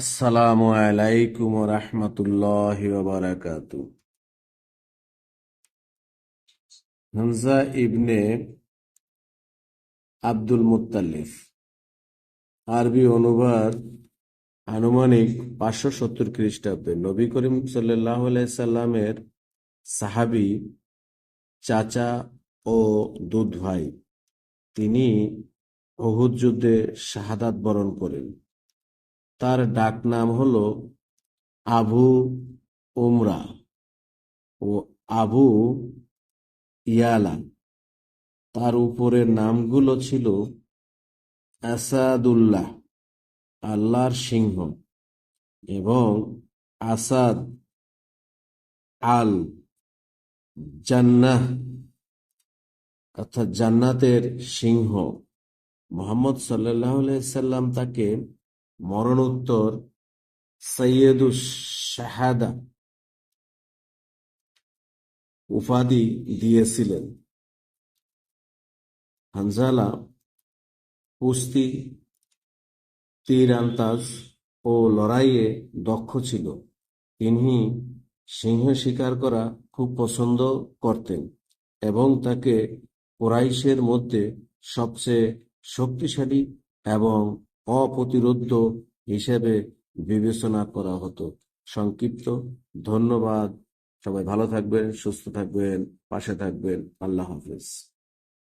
আসসালামু আলাইকুম রহমতুল্লাহ বারাকাতু হামজা ইবনে আব্দুল মুত্তালিফ আরবি অনুবাদ আনুমানিক পাঁচশো সত্তর খ্রিস্টাব্দে। নবী করিম সাল্লাহ সাল্লামের সাহাবি, চাচা ও দুধ ভাই, তিনি অহুদ যুদ্ধে শাহাদাত বরণ করেন। তার ডাক নাম হল আবু ওমরা ও আবু ইয়ালা। তার উপরের নামগুলো ছিল আসাদুল্লাহ, আল্লাহর সিংহ, এবং আসাদ আল জান্নাহ অর্থাৎ জান্নাতের সিংহ। মোহাম্মদ সাল্লাহ সাল্লাম তাকে মরণোত্তর সৈয়দুস শাহাদা উপাধি দিয়েছিলেন। হানজালা, কুস্তি তীরান্তাজ ও লড়াইয়ে দক্ষ ছিল। তিনি সিংহ শিকার করা খুব পছন্দ করতেন এবং তাকে কোরাইশের মধ্যে সবচেয়ে শক্তিশালী এবং অপ্রতিরোধ্য হিসেবে বিবেচনা করা হতো। সংক্ষিপ্ত ধন্যবাদ। সবাই ভালো থাকবেন, সুস্থ থাকবেন, পাশে থাকবেন। আল্লাহ হাফিজ।